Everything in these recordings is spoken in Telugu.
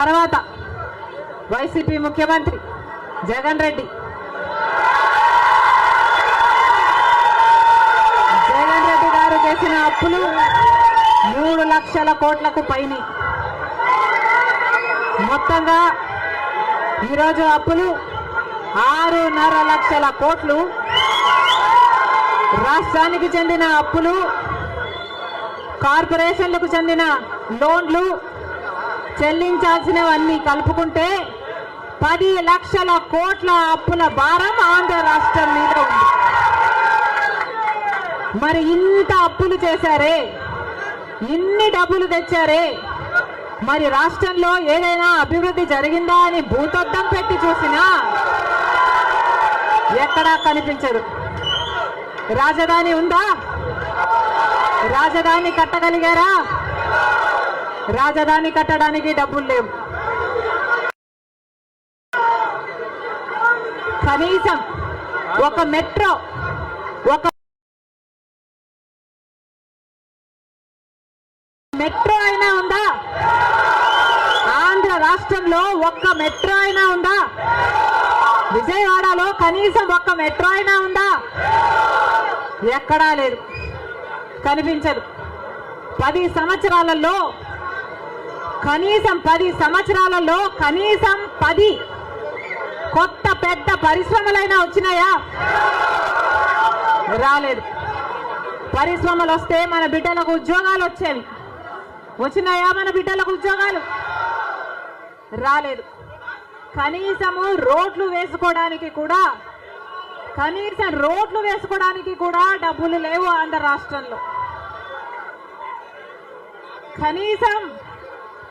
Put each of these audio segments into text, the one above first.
తర్వాత వైసీపీ ముఖ్యమంత్రి జగన్ రెడ్డి. జగన్ రెడ్డి గారు చేసిన అప్పులు మూడు లక్షల కోట్లకు పైన. మొత్తంగా ఈరోజు అప్పులు ఆరున్నర లక్షల కోట్లు. రాష్ట్రానికి చెందిన అప్పులు కార్పొరేషన్లకు చెందిన లోన్లు చెల్లించాల్సినవన్నీ కలుపుకుంటే పది లక్షల కోట్ల అప్పుల భారం ఆంధ్ర రాష్ట్రం మీద ఉంది. మరి ఇంత అప్పులు చేశారే? ఇన్ని డబ్బులు తెచ్చారే? మరి రాష్ట్రంలో ఏదైనా అభివృద్ధి జరిగిందా అని భూతద్దం పెట్టి చూసినా ఎక్కడా కనిపించదు. రాజధాని ఉందా? రాజధాని కట్టగలిగారా? రాజధాని కట్టడానికి డబ్బులు లేవు. కనీసం ఒక మెట్రో ఒక మెట్రో అయినా ఉందా? ఆంధ్ర రాష్ట్రంలో ఒక్క మెట్రో అయినా ఉందా? విజయవాడలో కనీసం ఒక్క మెట్రో అయినా ఉందా? ఎక్కడా లేదు. కనిపించదు. పది సంవత్సరాలలో కనీసం పది సంవత్సరాలలో కనీసం పది కొత్త పెద్ద పరిశ్రమలైనా వచ్చినాయా? రాలేదు. పరిశ్రమలు వస్తే మన బిడ్డలకు ఉద్యోగాలు వచ్చేవి. వచ్చినాయా మన బిడ్డలకు ఉద్యోగాలు? రాలేదు. కనీసము రోడ్లు వేసుకోవడానికి కూడా కనీసం రోడ్లు వేసుకోవడానికి కూడా డబ్బులు లేవు ఆంధ్ర రాష్ట్రంలో. కనీసం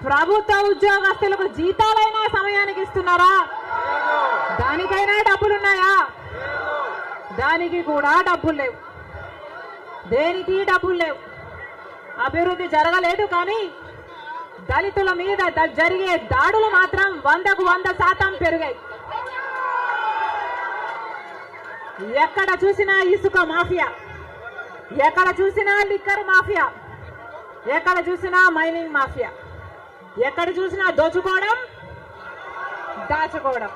ప్రభుత్వ ఉద్యోగస్తులకు జీతాలైనా సమయానికి ఇస్తున్నారా? దానికైనా డబ్బులున్నాయా? దానికి కూడా డబ్బులు లేవు. దేనికి డబ్బులు లేవు? అభివృద్ధి జరగలేదు కానీ దళితుల మీద జరిగే దాడులు మాత్రం వందకు వంద శాతం పెరిగాయి. ఎక్కడ చూసినా ఇసుక మాఫియా. ఎక్కడ చూసినా లిక్కర్ మాఫియా. ఎక్కడ చూసినా మైనింగ్ మాఫియా. ఎక్కడ చూసినా దోచుకోవడం దాచుకోవడం.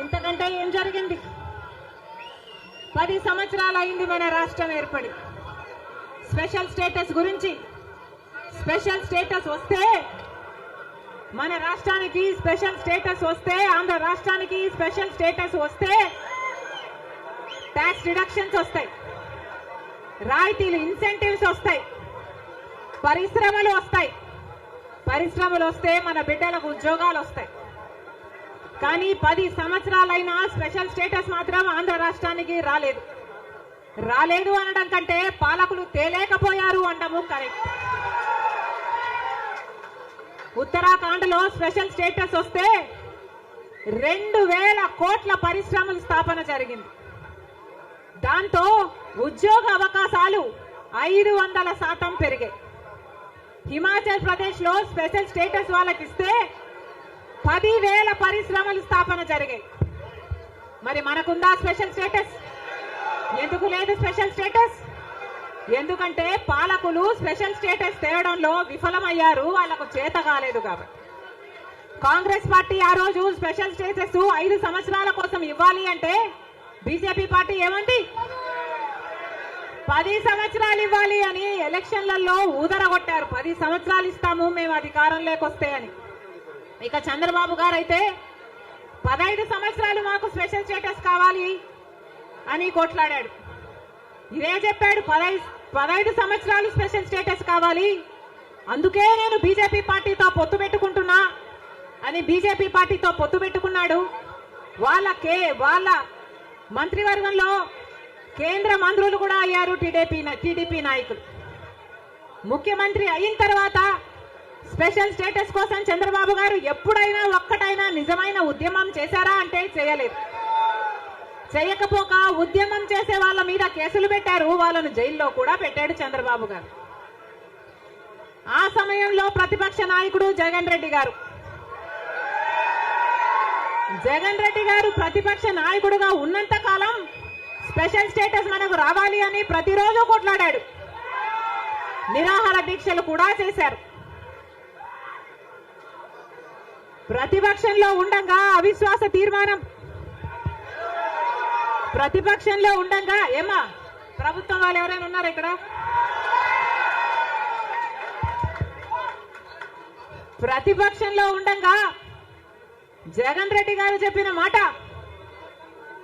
ఇంతకంటే ఏం జరిగింది? పది సంవత్సరాలు అయింది మన రాష్ట్రం ఏర్పడి. స్పెషల్ స్టేటస్ గురించి స్పెషల్ స్టేటస్ వస్తే మన రాష్ట్రానికి స్పెషల్ స్టేటస్ వస్తే ఆంధ్ర రాష్ట్రానికి స్పెషల్ స్టేటస్ వస్తే ట్యాక్స్ రిడక్షన్స్ వస్తాయి. రాయితీలు ఇన్సెంటివ్స్ వస్తాయి. పరిశ్రమలు వస్తాయి. పరిశ్రమలు వస్తే మన బిడ్డలకు ఉద్యోగాలు వస్తాయి కానీ పది సంవత్సరాలైనా స్పెషల్ స్టేటస్ మాత్రం ఆంధ్ర రాష్ట్రానికి రాలేదు. రాలేదు అనడం కంటే పాలకులు తేలేకపోయారు అంటాము కరెక్ట్. ఉత్తరాఖండ్లో స్పెషల్ స్టేటస్ వస్తే రెండు వేల కోట్ల పరిశ్రమల స్థాపన జరిగింది. దాంతో ఉద్యోగ అవకాశాలు ఐదు వందల శాతం పెరిగాయి. హిమాచల్ ప్రదేశ్లో స్పెషల్ స్టేటస్ వాళ్ళకి ఇస్తే పదివేల పరిశ్రమలు స్థాపన జరిగాయి. మరి మనకుందా స్పెషల్ స్టేటస్? ఎందుకు లేదు స్పెషల్ స్టేటస్? ఎందుకంటే పాలకులు స్పెషల్ స్టేటస్ తేవడంలో విఫలమయ్యారు వాళ్ళకు చేత కాలేదు కాబట్టి. కాంగ్రెస్ పార్టీ ఆ రోజు స్పెషల్ స్టేటస్ ఐదు సంవత్సరాల కోసం ఇవ్వాలి అంటే బీజేపీ పార్టీ ఏమంది? పది సంవత్సరాలు ఇవ్వాలి అని ఎలక్షన్లలో ఊదరగొట్టారు. పది సంవత్సరాలు ఇస్తాము మేము అధికారంలోకి వస్తే అని. ఇక చంద్రబాబు గారు అయితే పదహైదు సంవత్సరాలు మాకు స్పెషల్ స్టేటస్ కావాలి అని కొట్లాడాడు. ఇదే చెప్పాడు పదహైదు పదహైదు సంవత్సరాలు స్పెషల్ స్టేటస్ కావాలి. అందుకే నేను బీజేపీ పార్టీతో పొత్తు పెట్టుకుంటున్నా అని బీజేపీ పార్టీతో పొత్తు పెట్టుకున్నాడు. వాళ్ళ కే వాళ్ళ మంత్రివర్గంలో కేంద్ర మంత్రులు కూడా అయ్యారు టీడీపీ టీడీపీ నాయకులు. ముఖ్యమంత్రి అయిన తర్వాత స్పెషల్ స్టేటస్ కోసం చంద్రబాబు గారు ఎప్పుడైనా ఒక్కటైనా నిజమైన ఉద్యమం చేశారా అంటే చేయలేదు. చేయకపోక ఉద్యమం చేసే వాళ్ళ మీద కేసులు పెట్టారు వాళ్ళను జైల్లో కూడా పెట్టాడు చంద్రబాబు గారు. ఆ సమయంలో ప్రతిపక్ష నాయకుడు జగన్ రెడ్డి గారు. జగన్ రెడ్డి గారు ప్రతిపక్ష నాయకుడుగా ఉన్నంత కాలం స్పెషల్ స్టేటస్ మనకు రావాలి అని ప్రతిరోజు కొట్లాడాడు. నిరాహార దీక్షలు కూడా చేశారు. ప్రతిపక్షంలో ఉండంగా అవిశ్వాస తీర్మానం. ప్రతిపక్షంలో ఉండంగా ఏమా ప్రభుత్వం వాళ్ళు ఎవరైనా ఉన్నారా ఇక్కడ? ప్రతిపక్షంలో ఉండంగా జగన్ రెడ్డి గారు చెప్పిన మాట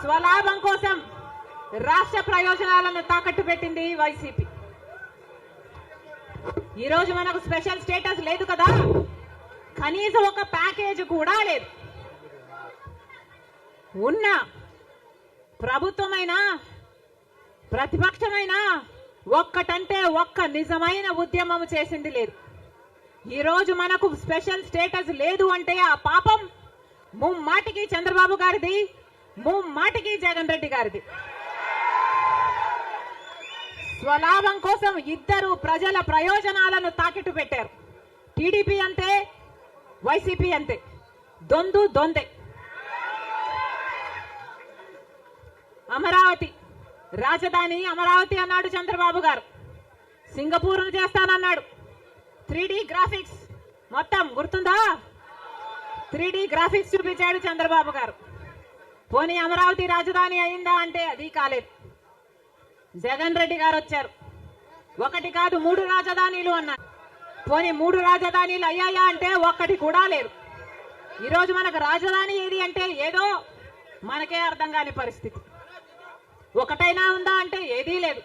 స్వలాభం కోసం రాష్ట్ర ప్రయోజనాలను తాకట్టు పెట్టింది వైసీపీ. ఈ రోజు మనకు స్పెషల్ స్టేటస్ లేదు కదా? కనీసం ఒక ప్యాకేజ్ కూడా లేదు. ఉన్న ప్రభుత్వమైనా ప్రతిపక్షమైనా ఒక్కటంటే ఒక్క నిజమైన ఉద్యమం చేసింది లేదు. ఈ రోజు మనకు స్పెషల్ స్టేటస్ లేదు అంటే ఆ పాపం ముమ్మాటికి చంద్రబాబు గారిది ముమ్మాటికి జగన్ రెడ్డి గారిది. స్వలాభం కోసం ఇద్దరు ప్రజల ప్రయోజనాలను తాకిట్టు పెట్టారు. టీడీపీ అంతే వైసీపీ అంతే. దొందు దొందే. అమరావతి రాజధాని అమరావతి అన్నాడు చంద్రబాబు గారు. సింగపూర్ను చేస్తానన్నాడు. Three graphics. మొత్తం గుర్తుందా? త్రీ గ్రాఫిక్స్ చూపించాడు చంద్రబాబు గారు. పోనీ అమరావతి రాజధాని అయిందా అంటే అది కాలేదు. జగన్ రెడ్డి గారు వచ్చారు. ఒకటి కాదు మూడు రాజధానీలు అన్నారు పోనీ మూడు రాజధానీలు అయ్యాయా అంటే ఒక్కటి కూడా లేదు. ఈరోజు మనకు రాజధాని ఏది అంటే ఏదో మనకే అర్థం కాని పరిస్థితి. ఒకటైనా ఉందా అంటే ఏదీ లేదు.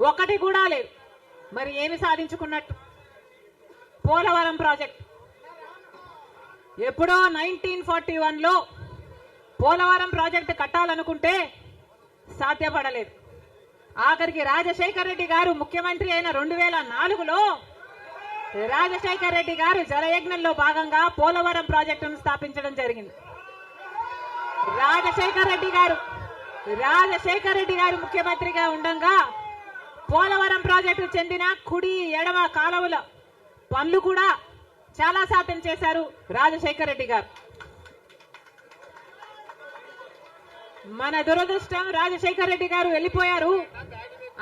ఒకటి కూడా లేదు. మరి ఏమి సాధించుకున్నట్టు? పోలవరం ప్రాజెక్ట్. ఎప్పుడో నైన్టీన్ ఫార్టీ వన్లో పోలవరం ప్రాజెక్టు కట్టాలనుకుంటే సాధ్యపడలేదు. ఆఖరికి రాజశేఖర్ రెడ్డి గారు ముఖ్యమంత్రి అయిన రెండు వేల నాలుగులో రాజశేఖర్ రెడ్డి గారు జలయజ్ఞంలో భాగంగా పోలవరం ప్రాజెక్టును స్థాపించడం జరిగింది. రాజశేఖర్ రెడ్డి గారు రాజశేఖర్ రెడ్డి గారు ముఖ్యమంత్రిగా ఉండంగా పోలవరం ప్రాజెక్టు చెందిన కుడి ఎడమ కాలువల పనులు కూడా చాలా శాతం చేశారు రాజశేఖర్ రెడ్డి గారు. మన దురదృష్టం రాజశేఖర్ రెడ్డి గారు వెళ్ళిపోయారు.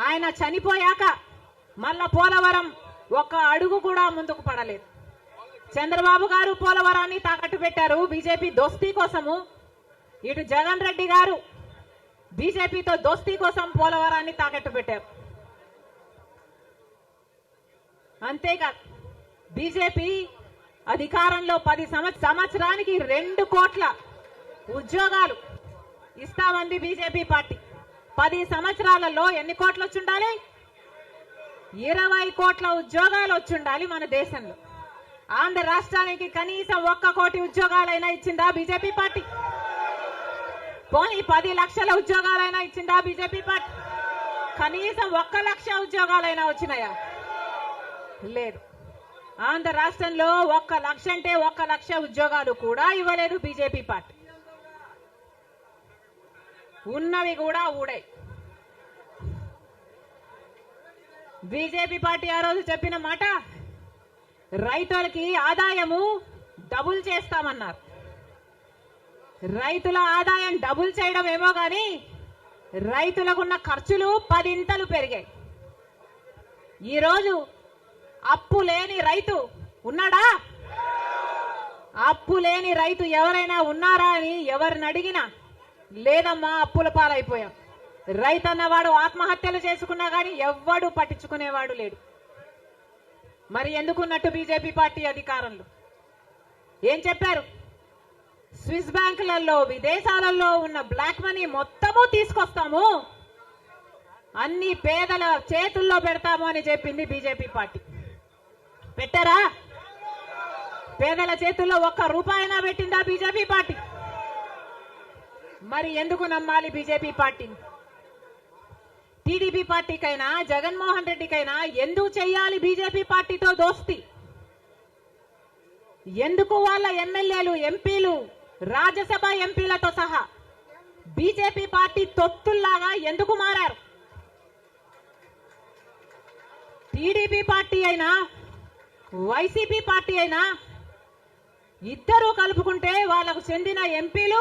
ఆయన చనిపోయాక మళ్ళా పోలవరం ఒక్క అడుగు కూడా ముందుకు పడలేదు. చంద్రబాబు గారు పోలవరాన్ని తాకట్టు పెట్టారు బీజేపీ దోస్తీ కోసము. ఇటు జగన్ రెడ్డి గారు బీజేపీతో దోస్తీ కోసం పోలవరాన్ని తాకట్టు పెట్టారు. అంతేకాదు బీజేపీ అధికారంలో పది సంవత్సరానికి రెండు కోట్ల ఉద్యోగాలు ఇస్తామంది బీజేపీ పార్టీ. పది సంవత్సరాలలో ఎన్ని కోట్లు వచ్చిండాలి? ఇరవై కోట్ల ఉద్యోగాలు వచ్చుండాలి మన దేశంలో. ఆంధ్ర రాష్ట్రానికి కనీసం ఒక్క కోటి ఉద్యోగాలైనా ఇచ్చిందా బీజేపీ పార్టీ? పోనీ పది లక్షల ఉద్యోగాలైనా ఇచ్చిందా బీజేపీ పార్టీ? కనీసం ఒక్క లక్ష ఉద్యోగాలైనా వచ్చినాయా? లేదు. ఆంధ్ర రాష్ట్రంలో ఒక్క లక్ష అంటే ఒక్క లక్ష ఉద్యోగాలు కూడా ఇవ్వలేదు బీజేపీ పార్టీ. ఉన్నవి కూడా ఊడాయి బీజేపీ పార్టీ ఆ రోజు చెప్పిన మాట రైతులకి ఆదాయము డబుల్ చేస్తామన్నారు. రైతుల ఆదాయం డబుల్ చేయడం ఏమో గాని రైతులకున్న ఖర్చులు పదింతలు పెరిగాయి. ఈరోజు అప్పు లేని రైతు ఉన్నాడా? అప్పు లేని రైతు ఎవరైనా ఉన్నారా అని ఎవరిని అడిగినా లేదమ్మా అప్పుల పాలైపోయాం. రైతన్నవాడు ఆత్మహత్యలు చేసుకున్నా కానీ ఎవ్వడు పట్టించుకునేవాడు లేడు. మరి ఎందుకున్నట్టు బీజేపీ పార్టీ అధికారంలో? ఏం చెప్పారు? స్విస్ బ్యాంకులలో విదేశాలలో ఉన్న బ్లాక్ మనీ మొత్తము తీసుకొస్తాము. అన్ని పేదల చేతుల్లో పెడతాము అని చెప్పింది బీజేపీ పార్టీ. పెట్టారా? పేదల చేతుల్లో ఒక్క రూపాయినా పెట్టిందా బీజేపీ పార్టీ? మరి ఎందుకు నమ్మాలి బీజేపీ పార్టీని టీడీపీ పార్టీకైనా జగన్మోహన్ రెడ్డికైనా ఎందుకు చెయ్యాలి బీజేపీ పార్టీతో దోస్తి? ఎందుకు వాళ్ళ ఎమ్మెల్యేలు ఎంపీలు రాజ్యసభ ఎంపీలతో సహా బీజేపీ పార్టీ తొత్తుల్లాగా ఎందుకు మారారు? టీడీపీ పార్టీ అయినా వైసీపీ పార్టీ అయినా ఇద్దరూ కలుపుకుంటే వాళ్ళకు చెందిన ఎంపీలు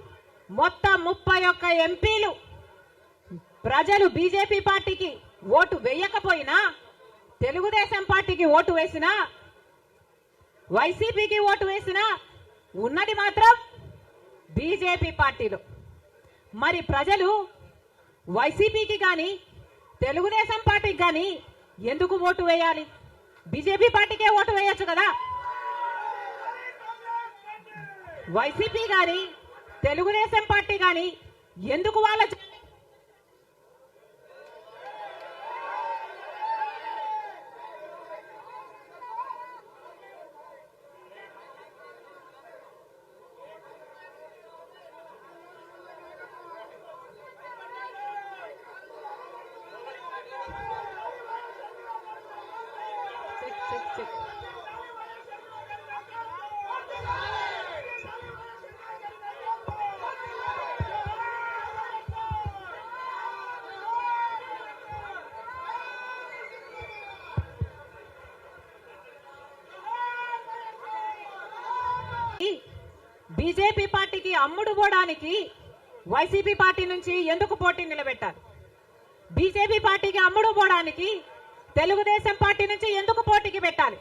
మొత్తం ముప్పై ఒక్క ఎంపీలు. ప్రజలు బీజేపీ పార్టీకి ఓటు వేయకపోయినా తెలుగుదేశం పార్టీకి ఓటు వేసినా వైసీపీకి ఓటు వేసినా ఉన్నది మాత్రం బీజేపీ పార్టీలో. మరి ప్రజలు వైసీపీకి కానీ తెలుగుదేశం పార్టీకి కానీ ఎందుకు ఓటు వేయాలి? బీజేపీ పార్టీకే ఓటు వేయొచ్చు కదా. వైసీపీ కానీ తెలుగుదేశం పార్టీ కానీ ఎందుకు వాళ్ళ బీజేపీ పార్టీకి అమ్ముడు పోవడానికి వైసీపీ పార్టీ నుంచి ఎందుకు పోటీ నిలబెట్టారు? బీజేపీ పార్టీకి అమ్ముడు పోవడానికి తెలుగుదేశం పార్టీ నుంచి ఎందుకు పోటీకి పెట్టాలి?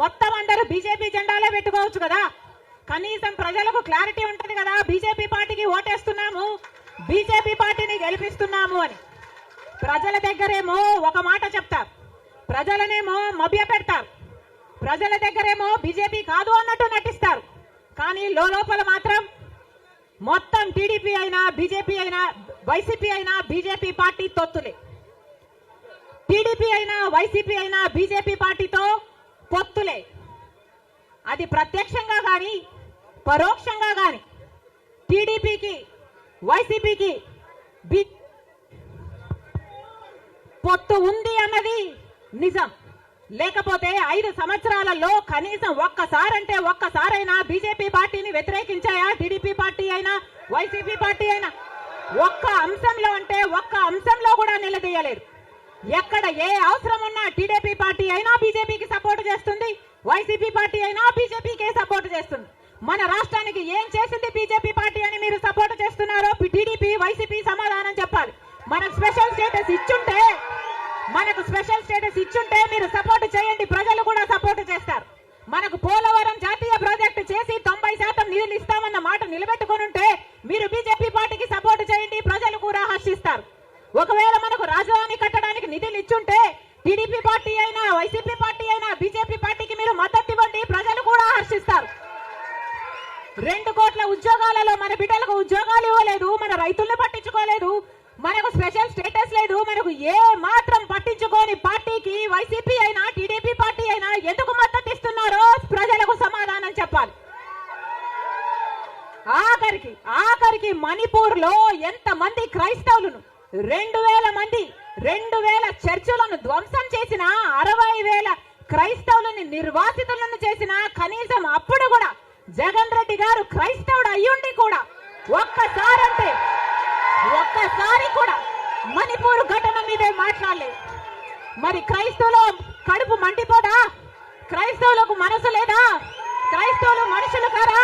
మొత్తం అందరూ బీజేపీ జెండాలే పెట్టుకోవచ్చు కదా? కనీసం ప్రజలకు క్లారిటీ ఉంటది కదా బీజేపీ పార్టీకి ఓటేస్తున్నాము బీజేపీ పార్టీని గెలిపిస్తున్నాము అని. ప్రజల దగ్గరేమో ఒక మాట చెప్తారు ప్రజలనేమో మభ్య పెడతారు ప్రజల దగ్గరేమో బీజేపీ కాదు అన్నట్టు నటిస్తారు. కానీ లోపల మాత్రం మొత్తం టీడీపీ అయినా బీజేపీ అయినా వైసీపీ అయినా బీజేపీ పార్టీ తొత్తులే. టీడీపీ అయినా వైసీపీ అయినా బీజేపీ పార్టీతో పొత్తులే. అది ప్రత్యక్షంగా కానీ పరోక్షంగా కానీ టీడీపీకి వైసీపీకి బి పొత్తు ఉంది అన్నది నిజం. లేకపోతే ఐదు సంవత్సరాలలో కనీసం ఒక్కసారంటే ఒక్కసారైనా బీజేపీ పార్టీని వ్యతిరేకించాయా? టీడీపీ పార్టీ అయినా? వైసీపీ పార్టీ అయినా? ఒక్క అంశంలో అంటే ఒక్క అంశంలో కూడా నిలదీయలేదు. ఎక్కడ ఏ అవసరం ఉన్నా టీడీపీ పార్టీ అయినా బీజేపీకి సపోర్ట్ చేస్తుంది. వైసీపీ పార్టీ అయినా బీజేపీకే సపోర్ట్ చేస్తుంది. మన రాష్ట్రానికి ఏం చేసింది బీజేపీ పార్టీ అని మీరు సపోర్ట్ చేస్తున్నారో టీడీపీ వైసీపీ సమాధానం చెప్పాలి. మనకు స్పెషల్ స్టేటస్ ఇచ్చుంటే మనకు స్పెషల్ స్టేటస్ ఇచ్చుంటే మీరు సపోర్ట్ చేయండి. ప్రజలు కూడా సపోర్ట్ చేస్తారు. మనకు పోలవరం జాతీయ ప్రాజెక్టు చేసి తొంభై శాతం నిధులు ఇస్తామన్న మాట నిలబెట్టుకొని ఉంటే మీరు బీజేపీ పార్టీకి సపోర్ట్ చేయండి. ప్రజలు కూడా హర్షిస్తారు. ఒకవేళ మనకు రాజధాని కట్టడానికి నిధులు ఇచ్చుంటే టీడీపీ పార్టీ అయినా వైసీపీ పార్టీ అయినా బీజేపీ పార్టీకి మీరు మద్దతు ఇవ్వండి. ప్రజలు కూడా హర్షిస్తారు. రెండు కోట్ల ఉద్యోగాలలో మన బిడ్డలకు ఉద్యోగాలు ఇవ్వలేదు. మన రైతుల్ని పట్టించుకోలేదు. మనకు స్పెషల్ స్టేటస్ లేదు. మనకు ఏ మాత్రం పట్టించుకోని పార్టీకి వైసీపీ అయినా టీడీపీ పార్టీ అయినా ఎందుకు మద్దతు ఇస్తున్నారో ప్రజలకు సమాధానం చెప్పాలి. ఆఖరికి ఆఖరికి మణిపూర్లో ఎంత మంది క్రైస్తవులను రెండు వేల మంది రెండు వేల చర్చిలను ధ్వంసం చేసిన అరవై వేల క్రైస్తవులని నిర్వాసితులను చేసిన కనీసం అప్పుడు కూడా జగన్ రెడ్డి గారు క్రైస్తవుడు అయ్యుండి కూడా ఒక్కసారంటే ఒక్కసారి కూడా మణిపూర్ ఘటన మీదే మాట్లాడలేదు. మరి క్రైస్తవులు కడుపు మండిపోదా? క్రైస్తవులకు మనసు లేదా? క్రైస్తవులు మనుషులు కారా?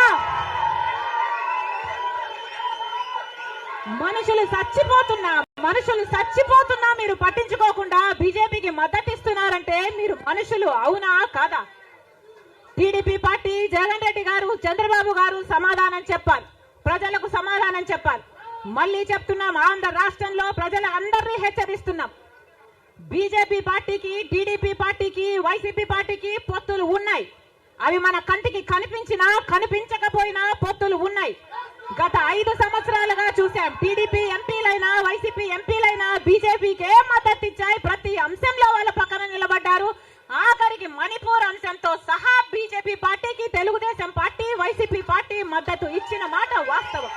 మనుషులు చచ్చిపోతున్నా మనుషులు చచ్చిపోతున్నా మీరు పట్టించుకోకుండా బీజేపీకి మద్దతిస్తున్నారంటే మీరు మనుషులు అవునా కాదా? టీడీపీ పార్టీ జగన్ రెడ్డి గారు చంద్రబాబు గారు సమాధానం చెప్పాలి. ప్రజలకు సమాధానం చెప్పాలి. మళ్ళీ చెప్తున్నాం ఆంధ్ర రాష్ట్రంలో ప్రజల అందరినీ హెచ్చరిస్తున్నాం. బీజేపీ పార్టీకి టీడీపీ పార్టీకి వైసీపీ పార్టీకి పొత్తులు ఉన్నాయి. అవి మన కంటికి కనిపించినా కనిపించకపోయినా పొత్తులు ఉన్నాయి. గత ఐదు సంవత్సరాలుగా చూసాం టీడీపీ ఎంపీలైనా వైసీపీ ఎంపీలైనా బీజేపీకి ఏం మద్దతు ఇచ్చాయి. ప్రతి అంశంలో వాళ్ళ పక్కన నిలబడ్డారు. ఆఖరికి మణిపూర్ అంశంతో సహా బీజేపీ పార్టీకి తెలుగుదేశం పార్టీ వైసీపీ పార్టీ మద్దతు ఇచ్చిన మాట వాస్తవం.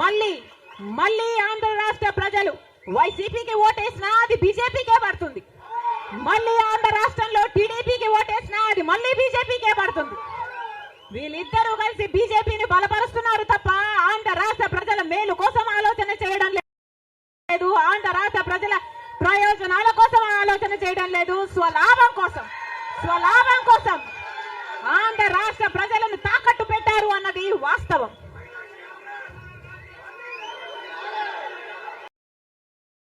మళ్ళీ మళ్ళీ ఆంధ్ర రాష్ట్ర ప్రజలు వైసీపీకి ఓటేసినా అది బీజేపీకే పడుతుంది. మళ్ళీ ఆంధ్ర రాష్ట్రంలో టీడీపీకి ఓటేసినా అది మళ్ళీ బీజేపీకే పడుతుంది. వీళ్ళిద్దరూ కలిసి బీజేపీని బలపరుస్తున్నారు తప్ప ఆంధ్ర రాష్ట్ర ప్రజల మేలు కోసం ఆలోచన చేయడం లేదు. ఆంధ్ర రాష్ట్ర ప్రజల ప్రయోజనాల కోసం ఆలోచన చేయడం లేదు. స్వలాభం కోసం స్వలాభం కోసం ఆంధ్ర రాష్ట్ర ప్రజలను తాకట్టు పెట్టారు అన్నది వాస్తవం.